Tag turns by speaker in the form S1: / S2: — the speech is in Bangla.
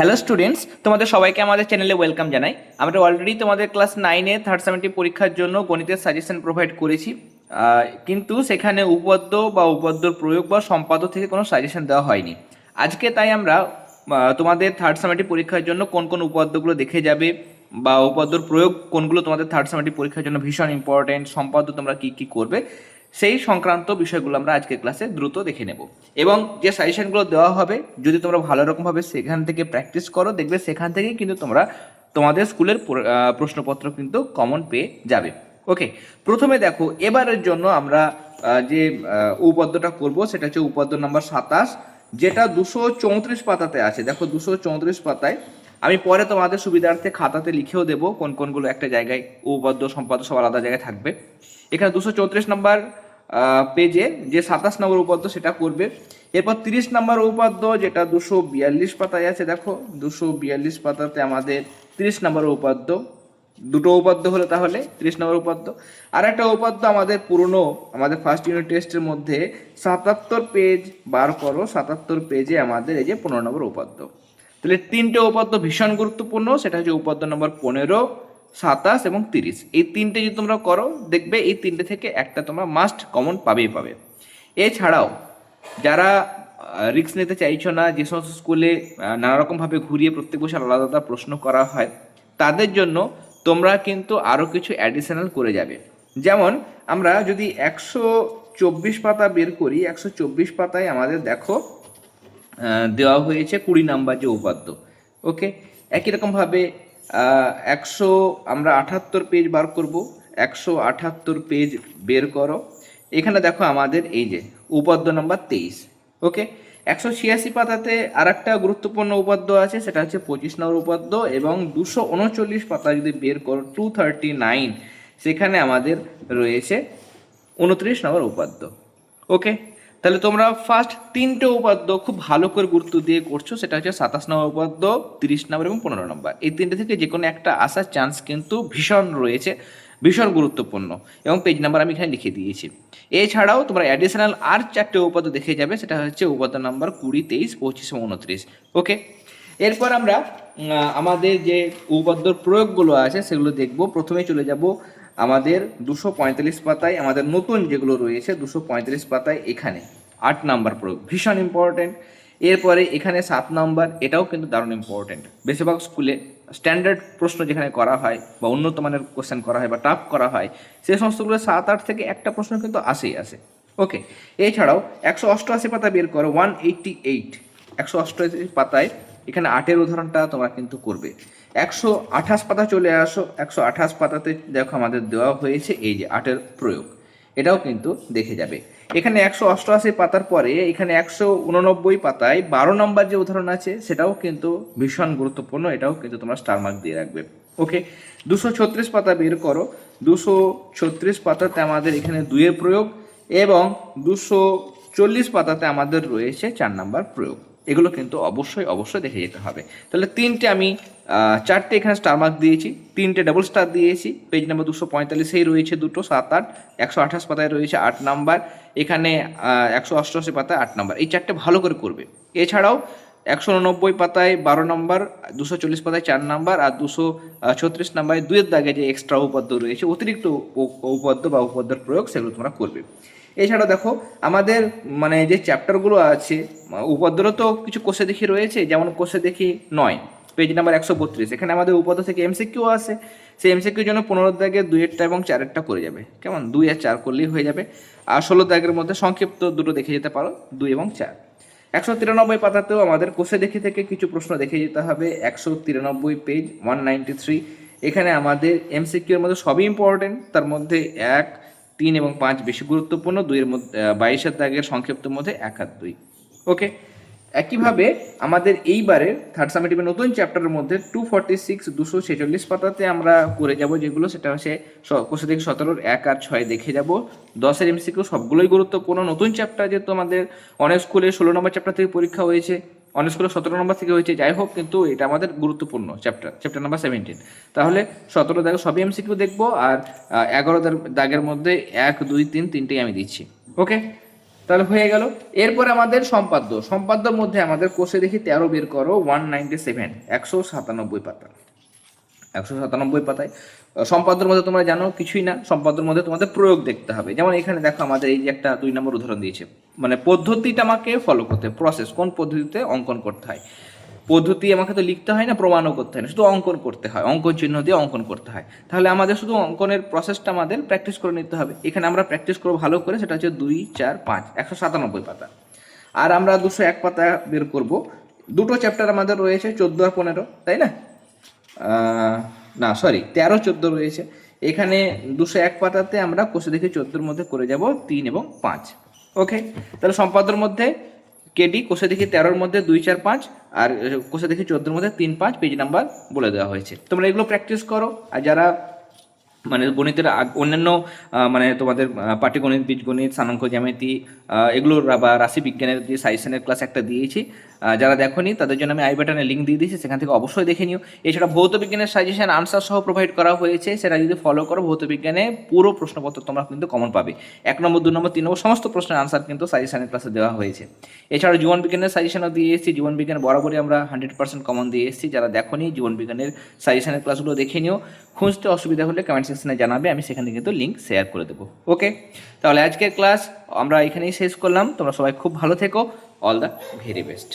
S1: হ্যালো স্টুডেন্টস তোমাদের সবাইকে আমাদের চ্যানেলে ওয়েলকাম জানাই। আমরা অলরেডি তোমাদের ক্লাস নাইনে থার্ড সেভেন্টি পরীক্ষার জন্য গণিতের সাজেশন প্রোভাইড করেছি। কিন্তু সেখানে উপপাদ্য বা উপপাদ্যর প্রয়োগ বা সম্পাদ্য থেকে কোনো সাজেশন দেওয়া হয়নি। আজকে তাই আমরা তোমাদের থার্ড সেভেন্টি পরীক্ষার জন্য কোন কোন উপপাদ্যগুলো দেখে যাবে বা উপপাদ্যর প্রয়োগ কোনগুলো তোমাদের থার্ড সেভেন্টি পরীক্ষার জন্য ভীষণ ইম্পর্টেন্ট সম্পাদ্য তোমরা কী কী করবে। সেই সংক্রান্ত বিষয়গুলো আমরা আজকের ক্লাসে দ্রুত দেখে নেব। এবং যে সাজেশনগুলো দেওয়া হবে যদি তোমরা ভালো রকমভাবে সেখান থেকে প্র্যাকটিস করো দেখবে সেখান থেকেই কিন্তু তোমরা তোমাদের স্কুলের প্রশ্নপত্র কিন্তু কমন পেয়ে যাবে। ওকে প্রথমে দেখো এবারের জন্য আমরা যে আহ, উপপাদ্যটা করব সেটা হচ্ছে উপপাদ্য নাম্বার সাতাশ যেটা দুশো চৌত্রিশ পাতাতে আছে। দেখো দুশো চৌত্রিশ পাতায় আমি পরে তোমাদের সুবিধার্থে খাতাতে লিখেও দেবো কোন কোনগুলো একটা জায়গায় উপপাদ্য, সম্পাদ্য সব আলাদা জায়গায় থাকবে। এখানে দুশো চৌত্রিশ নম্বর পেজে যে সাতাশ নম্বর উপাদ্য সেটা করবে এরপর তিরিশ নম্বর উপাদ্য যেটা দুশো বিয়াল্লিশ পাতায় আছে, দেখো, দুশো বিয়াল্লিশ পাতাতে আমাদের তিরিশ নম্বর উপাদ্য দুটো উপাদ্য হলো তাহলে তিরিশ নম্বর উপাদ্য আর একটা উপাদ্য আমাদের পুরনো, আমাদের ফার্স্ট ইউনিট টেস্টের মধ্যে সাতাত্তর পেজ বার করো, সাতাত্তর পেজে আমাদের এই যে পনেরো নম্বর উপাদ্য তাহলে তিনটে উপাদ্য ভীষণ গুরুত্বপূর্ণ, সেটা হচ্ছে উপাদ্য নম্বর পনেরো, সাতাশ এবং তিরিশ। এই তিনটে যদি তোমরা করো, দেখবে এই তিনটে থেকে একটা তোমরা মাস্ট কমন পাবেই পাবে। এছাড়াও, যারা রিস্ক নিতে চাইছো না, যে সমস্ত স্কুলে নানারকমভাবে ঘুরিয়ে প্রত্যেক বছর আলাদা আলাদা প্রশ্ন করা হয়, তাদের জন্য তোমরা কিন্তু আরও কিছু অ্যাডিশনাল করে যাবে। যেমন, আমরা যদি একশো চব্বিশ পাতা বের করি, একশো চব্বিশ পাতায় আমাদের দেখো দেওয়া হয়েছে কুড়ি নাম্বার যে উপাদ্য ওকে একই রকমভাবে একশো আমরা আঠাত্তর পেজ বার করব, একশো আঠাত্তর পেজ বের করো। এখানে দেখো আমাদের এই যে উপাদ্য নাম্বার তেইশ ওকে একশো ছিয়াশি পাতাতে আর একটা গুরুত্বপূর্ণ উপাদ্য আছে, সেটা হচ্ছে পঁচিশ নম্বর উপাদ্য এবং দুশো উনচল্লিশ পাতা যদি বের করো টু থার্টি নাইন সেখানে আমাদের রয়েছে উনত্রিশ নম্বর উপাদ্য ওকে তাহলে তোমরা ফার্স্ট তিনটে উপাদ্য খুব ভালো করে গুরুত্ব দিয়ে করছ, সেটা হচ্ছে সাতাশ নম্বর উপাদ্য তিরিশ নম্বর এবং পনেরো নম্বর। এই তিনটে থেকে যে কোনো একটা আসার চান্স কিন্তু ভীষণ রয়েছে, ভীষণ গুরুত্বপূর্ণ এবং পেজ নাম্বার আমি এখানে লিখে দিয়েছি। এছাড়াও তোমরা অ্যাডিশনাল আর চারটে উপাদ্য দেখে যাবে, সেটা হচ্ছে উপাদ্য নাম্বার কুড়ি, তেইশ, পঁচিশ এবং উনত্রিশ। ওকে এরপর আমরা আমাদের যে উপাদ্যর প্রয়োগগুলো আছে, সেগুলো দেখব। প্রথমে চলে যাব আমাদের দুশো পঁয়তাল্লিশ পাতায় আমাদের নতুন যেগুলো রয়েছে, দুশো পঁয়তাল্লিশ পাতায় এখানে আট নাম্বার প্রয়োগ ভীষণ ইম্পর্টেন্ট এরপরে এখানে সাত নাম্বার, এটাও কিন্তু দারুণ ইম্পর্টেন্ট বেশিরভাগ স্কুলে স্ট্যান্ডার্ড প্রশ্ন যেখানে করা হয় বা উন্নত মানের কোশ্চেন করা হয় বা টাফ করা হয় সেই সমস্তগুলো সাত, আট থেকে একটা প্রশ্ন কিন্তু আসেই আসে। ওকে এছাড়াও একশো অষ্টআশি পাতা বের করো ওয়ান এইটটি এইট একশো অষ্টআশি পাতায় এখানে আটের উদাহরণটা তোমরা কিন্তু করবে। একশো আঠাশ পাতা চলে আসো, একশো আঠাশ পাতাতে দেখো আমাদের দেওয়া হয়েছে এই যে আটের প্রয়োগ। এটাও কিন্তু দেখে যাবে। এখানে একশো অষ্টআশি পাতার পরে এখানে একশো উননব্বই পাতায় বারো নম্বর যে উদাহরণ আছে, সেটাও কিন্তু ভীষণ গুরুত্বপূর্ণ, এটাও কিন্তু তোমরা স্টার মার্ক দিয়ে রাখবে। ওকে দুশো ছত্রিশ পাতা বের করো। দুশো ছত্রিশ পাতাতে আমাদের এখানে দুইয়ের প্রয়োগ এবং দুশো চল্লিশ পাতাতে আমাদের রয়েছে চার নাম্বার প্রয়োগ। এগুলো কিন্তু অবশ্যই অবশ্যই দেখে যেতে হবে। তাহলে তিনটে আমি চারটে এখানে স্টার মার্ক দিয়েছি, তিনটে ডাবল স্টার দিয়েছি পেজ নাম্বার দুশো পঁয়তাল্লিশেই রয়েছে দুটো, সাত, আট, একশো আঠাশ পাতায় রয়েছে আট নাম্বার এখানে একশো অষ্টআশি পাতায় আট নাম্বার এই চারটে ভালো করে করবে। এছাড়াও একশো উননব্বই পাতায় বারো নম্বর দুশো চল্লিশ পাতায় চার নাম্বার আর দুশো ছত্রিশ নাম্বারে দুইয়ের দাগে যে এক্সট্রা উপাদ্য রয়েছে, অতিরিক্ত উপ- উপাদ্য বা উপাদ্যের প্রয়োগ সেগুলো তোমরা করবে। এছাড়া দেখো, আমাদের মানে যে চ্যাপ্টারগুলো আছে উপদ্র তো কিছু কোষে দেখি রয়েছে, যেমন কোষে দেখি নয় পেজ নাম্বার একশো বত্রিশ, এখানে আমাদের উপাদ্য থেকে এমসিকিউ আছে সেই এমসিকিউর জন্য পনেরো দাগে দুইয়েরটা এবং চারেরটা করে যাবে, কেমন? দুই আর চার করলেই হয়ে যাবে, আর ষোলো দাগের মধ্যে সংক্ষিপ্ত দুটো দেখে যেতে পারো, দুই এবং চার। একশো তিরানব্বই পাতাতেও আমাদের কোষে দেখে থেকে কিছু প্রশ্ন দেখে যেতে হবে, একশো তিরানব্বই পেজ ওয়ান নাইনটি থ্রি এখানে আমাদের এমসিকিউ এর মধ্যে সবই ইম্পর্টেন্ট তার মধ্যে এক তিন এবং পাঁচ বেশি গুরুত্বপূর্ণ, দুইয়ের মধ্যে বাইশের দাগের সংক্ষিপ্তের মধ্যে এক আর দুই। ওকে একইভাবে আমাদের এইবারের থার্ড সামেটিভের নতুন চ্যাপ্টারের মধ্যে টু ফর্টি সিক্স দুশো ছেচল্লিশ পাতাতে আমরা করে যাব, যেগুলো সেটা হচ্ছে স- থেকে সতেরোর এক আর ছয় দেখে যাব। দশের এমসিকিউ সবগুলোই গুরুত্বপূর্ণ। নতুন চ্যাপ্টার যেহেতু আমাদের অনেক স্কুলে ষোলো নম্বর চ্যাপ্টার থেকে পরীক্ষা হয়েছে অনেক স্কুলের সতেরো নম্বর থেকে হয়েছে, যাই হোক কিন্তু এটা আমাদের গুরুত্বপূর্ণ চ্যাপ্টার চ্যাপ্টার নাম্বার সেভেন্টিন তাহলে সতেরো দাগ সবই এমসিকিউ দেখব আর এগারো দাগ- দাগের মধ্যে এক, দুই, তিন, তিনটেই আমি দিচ্ছি। ওকে তাহলে হয়ে গেল। এরপর আমাদের সম্পাদ্য। সম্পাদ্যর মধ্যে আমাদের কোষে দেখি তেরো বের করো ওয়ান নাইনটি সেভেন একশো সাতানব্বই পাতা। একশো সাতানব্বই পাতায়। আহ, সম্পাদ্যর মধ্যে তোমরা জানো কিছুই না সম্পাদ্যর মধ্যে তোমাদের প্রয়োগ দেখতে হবে। যেমন এখানে দেখো আমাদের এই যে একটা দুই নম্বর উদাহরণ দিয়েছে। মানে পদ্ধতিটা আমাকে ফলো করতে প্রসেস কোন পদ্ধতিতে অঙ্কন করতে হয়। পদ্ধতি আমাকে তো লিখতে হয় না প্রমাণও করতে হয় না শুধু অঙ্কন করতে হয় অঙ্কন চিহ্ন দিয়ে অঙ্কন করতে হয়। তাহলে আমাদের শুধু অঙ্কনের প্রসেসটা আমাদের প্র্যাকটিস করে নিতে হবে। এখানে আমরা প্র্যাকটিস করব ভালো করে সেটা হচ্ছে দুই চার পাঁচ একশো সাতানব্বই পাতা। আর আমরা দুশো এক পাতা বের করব। দুটো চ্যাপ্টার আমাদের রয়েছে চোদ্দ আর পনেরো তাই না? না সরি তেরো, চোদ্দ রয়েছে। এখানে দুশো এক পাতাতে আমরা কোষে দেখে চোদ্দোর মধ্যে করে যাব, তিন এবং পাঁচ। ওকে তাহলে সম্পাদর মধ্যে কেডি, কোষে দেখি তেরোর মধ্যে দুই, চার, পাঁচ, আর কোষে দেখি চোদ্দোর মধ্যে তিন, পাঁচ পেজ নাম্বার বলে দেওয়া হয়েছে। তোমরা এগুলো প্র্যাকটিস করো, আর যারা মানে গণিতের অন্যান্য মানে তোমাদের পাটিগণিত, বীজগণিত স্থানাঙ্ক জ্যামিতি এগুলোর বা রাশি বিজ্ঞানের যে সাইসেনের ক্লাস একটা দিয়েছি যারা দেখোনি, তাদের জন্য আমি আই বাটনে লিঙ্ক দিয়ে দিয়েছি, সেখান থেকে অবশ্যই দেখে নিও। এছাড়া ভৌত বিজ্ঞানের সাজেশন আনসার সহ প্রোভাইড করা হয়েছে, সেটা যদি ফলো করো, ভৌত বিজ্ঞানে পুরো প্রশ্নপত্র তোমরা কিন্তু কমন পাবে। এক নম্বর, দু নম্বর, তিন নম্বর, সমস্ত প্রশ্নের আনসার কিন্তু সাজেশনের ক্লাসে দেওয়া হয়েছে। এছাড়া জীবন বিজ্ঞানের সাজেশনও দিয়ে এসেছি। জীবন বিজ্ঞান বরাবরই আমরা হান্ড্রেড পার্সেন্ট কমন দিয়ে এসেছি। যারা দেখোনি, জীবন বিজ্ঞানের সাজেশনের ক্লাসগুলো দেখে নিও। খুঁজতে অসুবিধা হলে কমেন্ট সেকশনে জানাবে, আমি সেখানে কিন্তু লিঙ্ক শেয়ার করে দেবো। ওকে তাহলে আজকের ক্লাস আমরা এখানেই শেষ করলাম। তোমরা সবাই খুব ভালো থেকো। All the very best